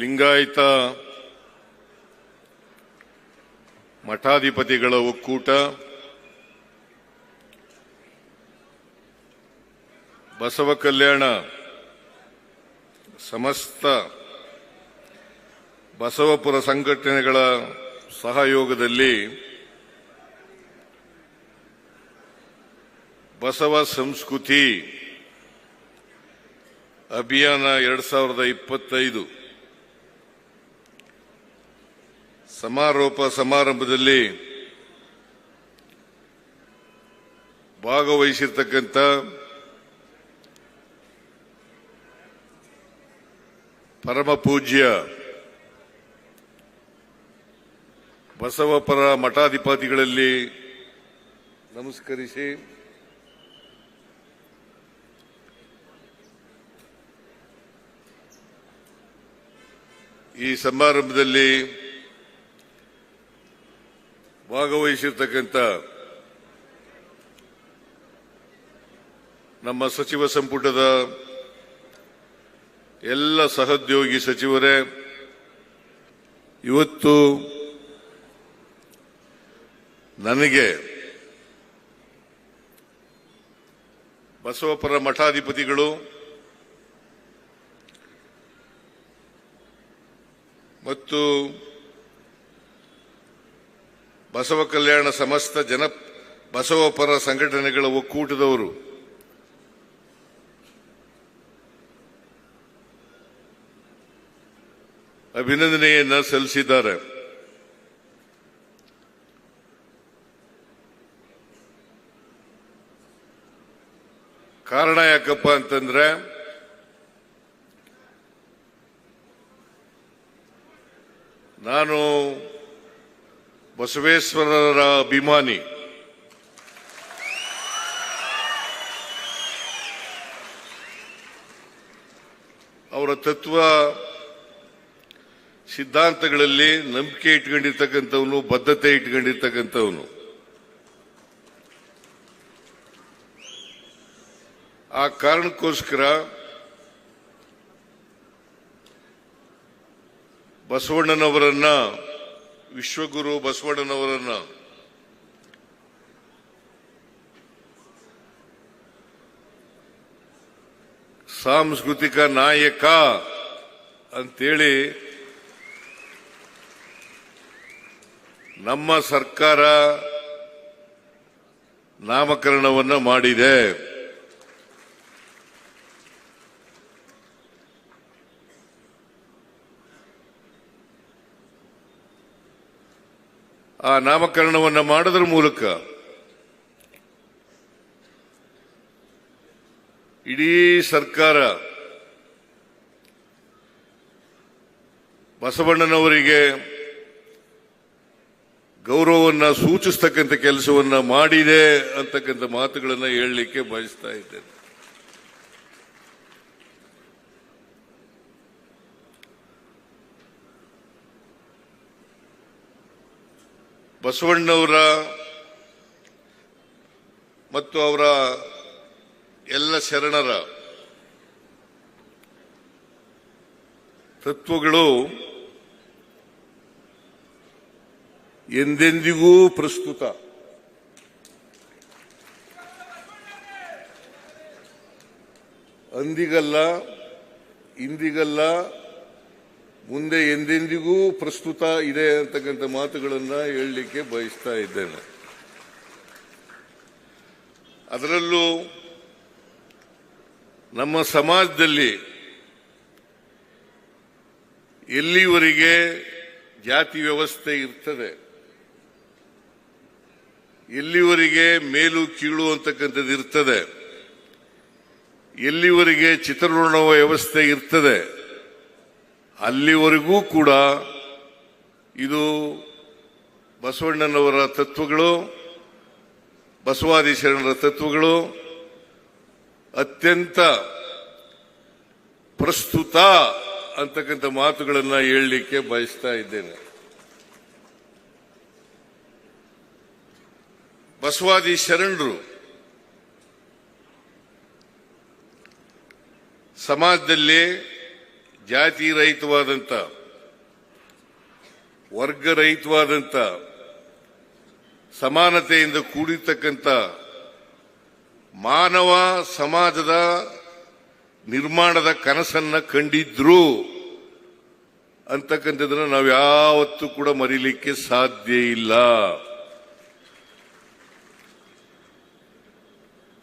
ಲಿಂಗಾಯತ ಮಠಾಧಿಪತಿಗಳ ಒಕ್ಕೂಟ, ಬಸವ ಕಲ್ಯಾಣ ಸಮಸ್ತ ಬಸವಪುರ ಸಂಘಟನೆಗಳ ಸಹಯೋಗದಲ್ಲಿ ಬಸವ ಸಂಸ್ಕೃತಿ ಅಭಿಯಾನ ಎರಡ್ ಸಾವಿರದ ಇಪ್ಪತ್ತೈದು. ಸಮಾರೋಪ ಸಮಾರಂಭದಲ್ಲಿ ಭಾಗವಹಿಸಿರ್ತಕ್ಕಂಥ ಪರಮ ಪೂಜ್ಯ ಬಸವಪರ ಮಠಾಧಿಪತಿಗಳಲ್ಲಿ ನಮಸ್ಕರಿಸಿ ಈ ಸಮಾರಂಭದಲ್ಲಿ ಭಾಗವಹಿಸಿರ್ತಕ್ಕಂಥ ನಮ್ಮ ಸಚಿವ ಸಂಪುಟದ ಎಲ್ಲ ಸಹೋದ್ಯೋಗಿ ಸಚಿವರೇ ಇವತ್ತು ನನಗೆ ಬಸವಪರ ಮಠಾಧಿಪತಿಗಳು ಮತ್ತು ಬಸವ ಕಲ್ಯಾಣ ಸಮಸ್ತ ಜನ ಬಸವಪರ ಸಂಘಟನೆಗಳ ಒಕ್ಕೂಟದವರು. ಅಭಿನಂದನೆಯನ್ನ ಸಲ್ಲಿಸಿದ್ದಾರೆ. ಕಾರಣ ಯಾಕಪ್ಪ ಅಂತಂದ್ರೆ ನಾನು ಬಸವೇಶ್ವರರ ಅಭಿಮಾನಿ. ಅವರ ತತ್ವ ಸಿದ್ಧಾಂತಗಳಲ್ಲಿ ನಂಬಿಕೆ ಇಟ್ಕೊಂಡಿರ್ತಕ್ಕಂಥವನು ಬದ್ಧತೆ ಇಟ್ಕೊಂಡಿರ್ತಕ್ಕಂಥವನು. ಆ ಕಾರಣಕ್ಕೋಸ್ಕರ ಬಸವಣ್ಣನವರನ್ನ ವಿಶ್ವಗುರು ಬಸವಣ್ಣನವರನ್ನು ಸಾಂಸ್ಕೃತಿಕ ನಾಯಕ ಅಂತೇಳಿ ನಮ್ಮ ಸರ್ಕಾರ ನಾಮಕರಣವನ್ನು ಮಾಡಿದೆ. ಆ ನಾಮಕರಣವನ್ನು ಮಾಡೋದ್ರ ಮೂಲಕ ಇಡೀ ಸರ್ಕಾರ ಬಸವಣ್ಣನವರಿಗೆ ಗೌರವವನ್ನು ಸೂಚಿಸ್ತಕ್ಕಂಥ ಕೆಲಸವನ್ನು ಮಾಡಿದೆ ಅಂತಕ್ಕಂಥ ಮಾತುಗಳನ್ನು ಹೇಳಲಿಕ್ಕೆ ಬಯಸ್ತಾ ಇದ್ದೇನೆ. ಬಸವಣ್ಣವರ ಮತ್ತು ಅವರ ಎಲ್ಲ ಶರಣರ ತತ್ವಗಳು ಎಂದೆಂದಿಗೂ ಪ್ರಸ್ತುತ. ಅಂದಿಗಲ್ಲ ಇಂದಿಗಲ್ಲ ಮುಂದೆ ಎಂದೆಂದಿಗೂ ಪ್ರಸ್ತುತ ಇದೆ ಅಂತಕ್ಕಂಥ ಮಾತುಗಳನ್ನು ಹೇಳಲಿಕ್ಕೆ ಬಯಸ್ತಾ ಇದ್ದೇನೆ. ಅದರಲ್ಲೂ ನಮ್ಮ ಸಮಾಜದಲ್ಲಿ ಎಲ್ಲಿವರೆಗೆ ಜಾತಿ ವ್ಯವಸ್ಥೆ ಇರ್ತದೆ, ಎಲ್ಲಿವರೆಗೆ ಮೇಲು ಕೀಳು ಅಂತಕ್ಕಂಥದ್ದು ಇರ್ತದೆ ಎಲ್ಲಿವರೆಗೆ ಚಿತ್ರಋಣ ವ್ಯವಸ್ಥೆ ಇರ್ತದೆ ಅಲ್ಲಿವರೆಗೂ ಕೂಡ ಇದು ಬಸವಣ್ಣನವರ ತತ್ವಗಳು ಬಸವಾದಿ ಶರಣರ ತತ್ವಗಳು ಅತ್ಯಂತ ಪ್ರಸ್ತುತ ಅಂತಕ್ಕಂಥ ಮಾತುಗಳನ್ನು ಹೇಳಲಿಕ್ಕೆ ಬಯಸ್ತಾ ಇದ್ದೇನೆ. ಬಸವಾದಿ ಶರಣರು ಸಮಾಜದಲ್ಲಿ ಜಾತಿ ರಹಿತವಾದಂತ ವರ್ಗರಹಿತವಾದಂಥ ಸಮಾನತೆಯಿಂದ ಕೂಡಿರ್ತಕ್ಕಂಥ ಮಾನವ ಸಮಾಜದ ನಿರ್ಮಾಣದ ಕನಸನ್ನ ಕಂಡಿದ್ರು ಅಂತಕ್ಕಂಥದ್ದನ್ನು ನಾವು ಯಾವತ್ತೂ ಕೂಡ ಮರೀಲಿಕ್ಕೆ ಸಾಧ್ಯ ಇಲ್ಲ.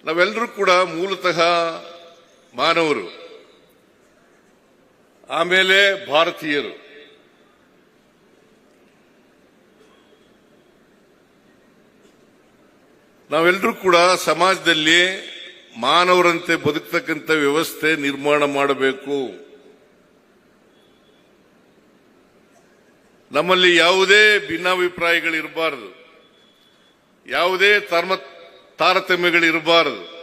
ನಾವೆಲ್ಲರೂ ಕೂಡ ಮೂಲತಃ ಮಾನವರು. ಆಮೇಲೆ ಭಾರತೀಯರು. ನಾವೆಲ್ಲರೂ ಕೂಡ ಸಮಾಜದಲ್ಲಿ ಮಾನವರಂತೆ ಬದುಕ್ತಕ್ಕಂಥ ವ್ಯವಸ್ಥೆ ನಿರ್ಮಾಣ ಮಾಡಬೇಕು. ನಮ್ಮಲ್ಲಿ ಯಾವುದೇ ಭಿನ್ನಾಭಿಪ್ರಾಯಗಳಿರಬಾರದು. ಯಾವುದೇ ತರ್ಮ, ತಾರತಮ್ಯಗಳಿರಬಾರದು.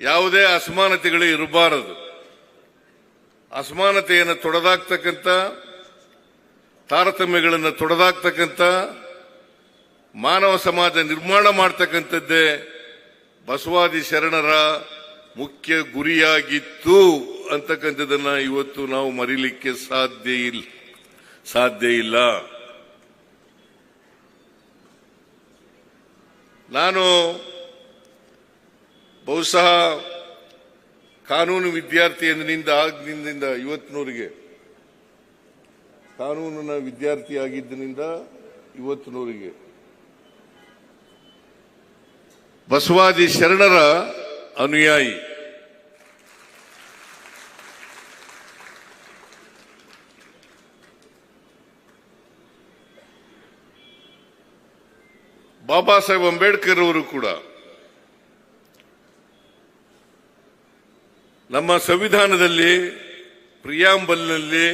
ಯಾವುದೇ ಅಸಮಾನತೆಗಳು ಇರಬಾರದು ಅಸಮಾನತೆಯನ್ನು ತೊಡೆದಾಕ್ತಕ್ಕಂಥ, ತಾರತಮ್ಯಗಳನ್ನು ತೊಡೆದಾಕ್ತಕ್ಕಂಥ, ಮಾನವ ಸಮಾಜ ನಿರ್ಮಾಣ ಮಾಡ್ತಕ್ಕಂಥದ್ದೇ ಬಸವಾದಿ ಶರಣರ ಮುಖ್ಯ ಗುರಿಯಾಗಿತ್ತು ಅಂತಕ್ಕಂಥದ್ದನ್ನ ಇವತ್ತು ನಾವು ಮರಿಲಿಕ್ಕೆ ಸಾಧ್ಯ ಇಲ್ಲ ಸಾಧ್ಯ ಇಲ್ಲ. ನಾನು ಬಹುಶಃ ಕಾನೂನು ವಿದ್ಯಾರ್ಥಿ ಎಂದಿನಿಂದ ಆಗಿನಿಂದ ಇವತ್ತಿನವರಿಗೆ ಕಾನೂನಿನ ವಿದ್ಯಾರ್ಥಿ ಆಗಿದ್ದಿನಿಂದ ಇವತ್ತಿನವರಿಗೆ, ಬಸವಾದಿ ಶರಣರ ಅನುಯಾಯಿ, ಬಾಬಾ ಸಾಹೇಬ್ ಅಂಬೇಡ್ಕರ್ ಅವರು ಕೂಡ ನಮ್ಮ ಸಂವಿಧಾನದಲ್ಲಿ ಪ್ರಿಯಾಂಬಲ್ನಲ್ಲಿ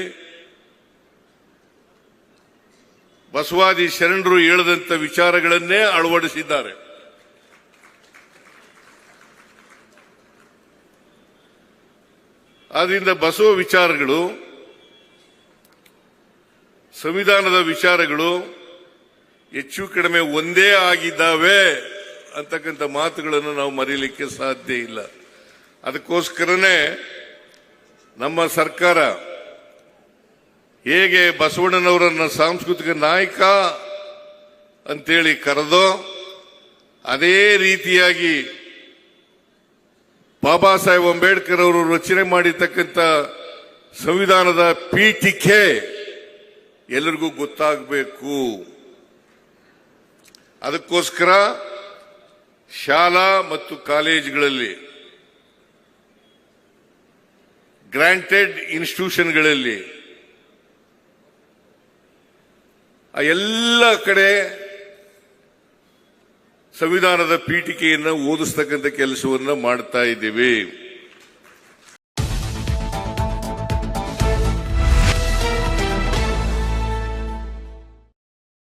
ಬಸವಾದಿ ಶರಣರು ಹೇಳದಂತ ವಿಚಾರಗಳನ್ನೇ ಅಳವಡಿಸಿದ್ದಾರೆ. ಆದ್ರಿಂದ ಬಸವ ವಿಚಾರಗಳು, ಸಂವಿಧಾನದ ವಿಚಾರಗಳು ಹೆಚ್ಚು ಕಡಿಮೆ ಒಂದೇ ಆಗಿದ್ದಾವೆ ಅಂತಕ್ಕಂಥ ಮಾತುಗಳನ್ನು ನಾವು ಮರೀಲಿಕ್ಕೆ ಸಾಧ್ಯ ಇಲ್ಲ. ಅದಕ್ಕೋಸ್ಕರನೇ ನಮ್ಮ ಸರ್ಕಾರ ಹೇಗೆ ಬಸವಣ್ಣನವರನ್ನ ಸಾಂಸ್ಕೃತಿಕ ನಾಯಕ ಅಂತೇಳಿ ಕರೆದೋ ಅದೇ ರೀತಿಯಾಗಿ ಬಾಬಾ ಸಾಹೇಬ್ ಅಂಬೇಡ್ಕರ್ ಅವರು ರಚನೆ ಮಾಡಿರ್ತಕ್ಕಂಥ ಸಂವಿಧಾನದ ಪೀಠಿಕೆ ಎಲ್ಲರಿಗೂ ಗೊತ್ತಾಗಬೇಕು. ಅದಕ್ಕೋಸ್ಕರ ಶಾಲಾ ಮತ್ತು ಕಾಲೇಜುಗಳಲ್ಲಿ ಗ್ರಾಂಟೆಡ್ ಇನ್ಸ್ಟಿಟ್ಯೂಷನ್ಗಳಲ್ಲಿ ಆ ಎಲ್ಲ ಕಡೆ ಸಂವಿಧಾನದ ಪೀಠಿಕೆಯನ್ನು ಓದಿಸ್ತಕ್ಕಂಥ ಕೆಲಸವನ್ನು ಮಾಡ್ತಾ ಇದ್ದೀವಿ.